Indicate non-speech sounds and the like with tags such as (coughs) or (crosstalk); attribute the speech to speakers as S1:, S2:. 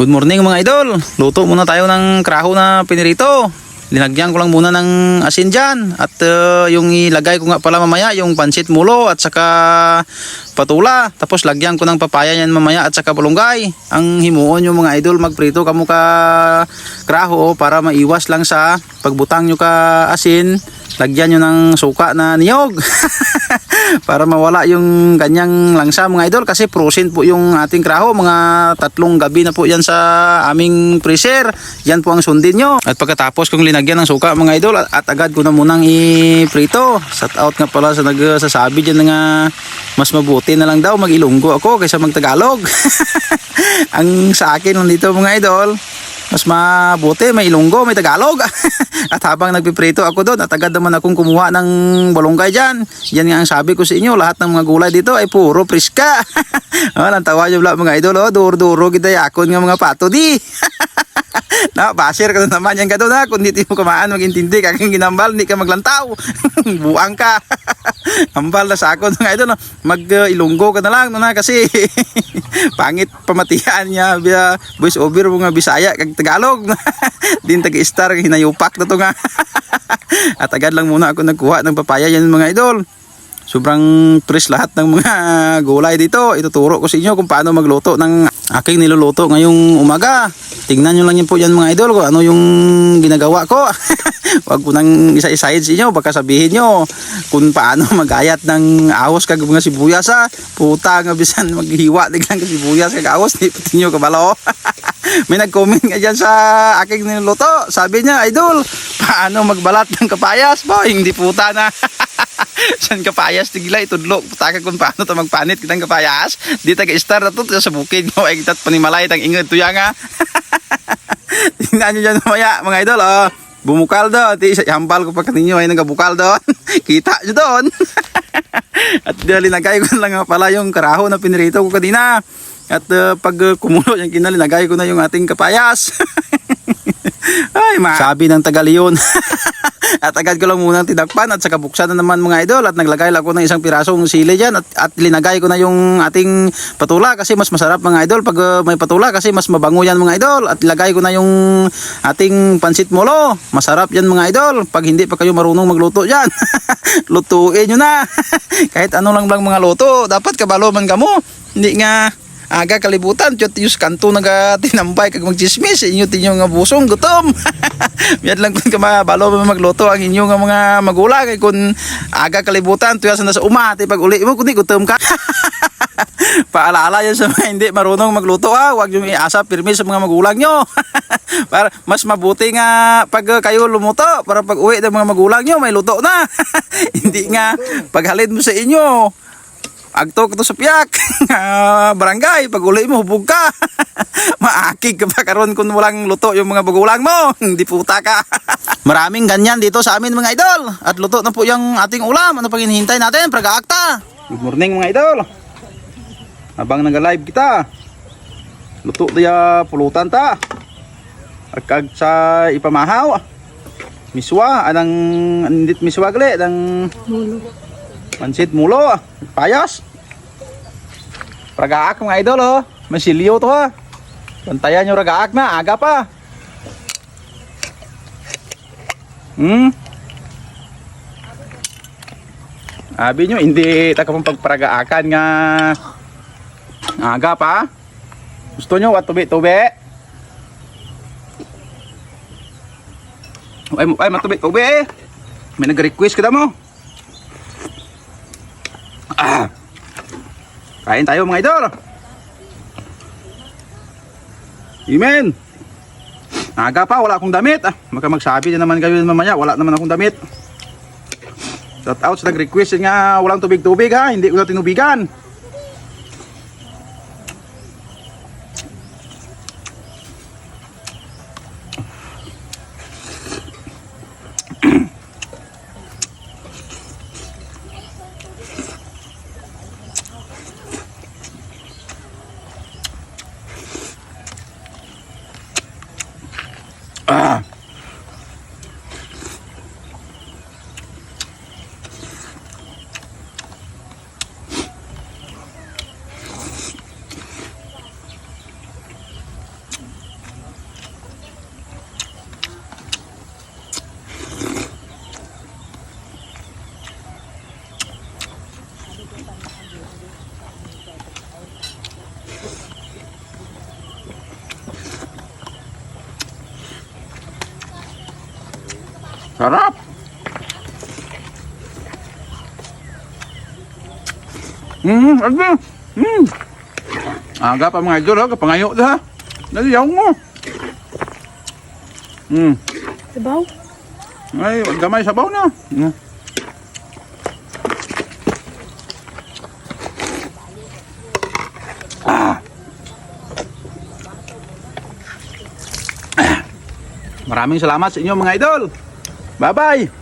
S1: Good morning mga idol. Luto muna tayo ng kraho na pinirito. Linagyan ko lang muna ng asin dyan. At uh, yung ilagay ko nga pala mamaya, yung pansit mulo at saka patula. Tapos lagyan ko ng papaya yan mamaya at saka balunggay. Ang himuon yung mga idol magprito kamo ka kraho para maiwas lang sa pagbutang nyo ka asin. Lagyan nyo ng suka na niyog. (laughs) para mawala yung kanyang langsa mga idol kasi frozen po yung ating kraho. Mga tatlong gabi na po yan sa aming freezer. Yan po ang sundin nyo. At pagkatapos kong linagyan ng suka mga idol at, at agad ko na munang i-prito. Shout out nga pala sa nagsasabi dyan nga mas mabuti na lang daw mag-ilunggo ako kaysa mag-tagalog. (laughs) Ang sa akin lang dito mga idol mas mabuti, may ilunggo, may Tagalog. (laughs) at habang nagpiprito ako doon, at agad naman akong kumuha ng balonggay dyan. Yan nga ang sabi ko sa inyo, lahat ng mga gulay dito ay puro priska. (laughs) oh, nang tawa nyo mga idol, oh, duro-duro kita yakon nga mga pato di. (laughs) (laughs) na, basir ka na naman yan ka doon ha. Kung hindi mo kamaan, magintindi ka kang ginambal, hindi ka maglantaw. (laughs) Buang ka. (laughs) Ambal na sa ako mga idol, no? mag-ilunggo ka na lang, no, na, kasi pangit pamatihan niya, via voice over mga Bisaya, kag Tagalog. Din taga-star, hinayupak na to nga. At agad lang muna ako nagkuha ng papaya yan mga idol. Sobrang fresh lahat ng mga (laughs) gulay dito. Ituturo ko sa inyo kung paano magluto ng aking niluluto ngayong umaga. Tingnan nyo lang yun po yan mga idol ko ano yung ginagawa ko. (laughs) Huwag ko nang isa-isahin sa inyo. Baka sabihin nyo kung paano (laughs) magayat ng ahos kag mga sibuyas ha. Puta nga bisan maghiwa tiglang ka sibuyas kag ahos. Di pati nyo kabalo. May nag-comment nga dyan sa aking niluluto. Sabi niya, idol, paano magbalat ng kapayas? Ba, hindi puta na. (laughs) San kapayas tigla itudlo. Putaka kung paano to magpanit. Kitang kapayas di taga star na to sa bukid. Mo ay kitat panimalay tang ingod tuya nga. (laughs) Tingnan nyo dyan mamaya mga idol oh. Bumukal doon di sa hampal ko pa kaninyo ay nagabukal doon (laughs) kita nyo doon. At linagay ko lang pala yung karaho na pinirito ko kanina. At uh, pag kumulo yung kinalinagay ko na yung ating kapayas ay ma sabi ng tagaliyon (laughs) at agad ko lang muna tinakpan at saka buksan na naman mga idol. At naglagay lang ako ng isang pirasong sili dyan at, at linagay ko na yung ating patula kasi mas masarap mga idol. Pag uh, may patula kasi mas mabango yan mga idol. At ilagay ko na yung ating pansit molo. Masarap yan mga idol. Pag hindi pa kayo marunong magluto dyan (laughs) lutuin nyo na. (laughs) Kahit ano lang lang mga luto dapat kabalo man kamo hindi nga aga kalibutan tiyot yung kanto naga tinambay kag magchismis inyo tinyo nga busong gutom (laughs) Yan lang kung kamabalo mo magluto ang inyo nga mga magulang kay kung aga kalibutan tuya sa nasa uma ti pag uli mo kundi gutom ka (laughs) Paalala yan sa mga hindi marunong magluto ha. Huwag yung iasa pirmi sa mga magulang nyo. (laughs) para mas mabuti nga pag kayo lumuto para pag uwi ng mga magulang nyo may luto na. hindi nga paghalid mo sa inyo agto ko to sa piyak. (laughs) Ah, barangay pag uli mo hubog ka. (laughs) Maakig ka pa karon kung walang luto yung mga bagulang mo. (laughs) Hindi puta ka. Maraming ganyan dito sa amin mga idol. At luto na po yung ating ulam. Ano pang hinihintay natin? Praga-akta. Good morning mga idol. Habang nag-live kita. Luto tayo pulutan ta. Agkag sa ipamahaw. Miswa anang andit miswa gali ang Pansit mulo, payas. Ragaak mga idol oh. Masilyo to ha. Bantayan nyo ragaak na, aga pa. Hmm. Sabi nyo, hindi taka pang pagparagaakan nga aga pa. Gusto nyo, wat tubi-tubi? Ay, ay matubi-tubi eh. May nag-request ka mo. Kain tayo mga idol. Amen. Aga pa, wala akong damit. Ah, maka magsabi na naman kayo mamaya, wala naman akong damit. Shout out sa nag-request nga walang tubig-tubig ha, hindi ko na tinubigan. Ah. (clears throat) Sarap. Hmm, ano? Hmm. Aga pa mga idol, ha? Kapangayo ha. Naliyaw mo. Hmm.
S2: Sabaw?
S1: Ay, gamay sabaw na. Ah. Ah. (coughs) Maraming salamat sa inyo mga idol. Bye bye!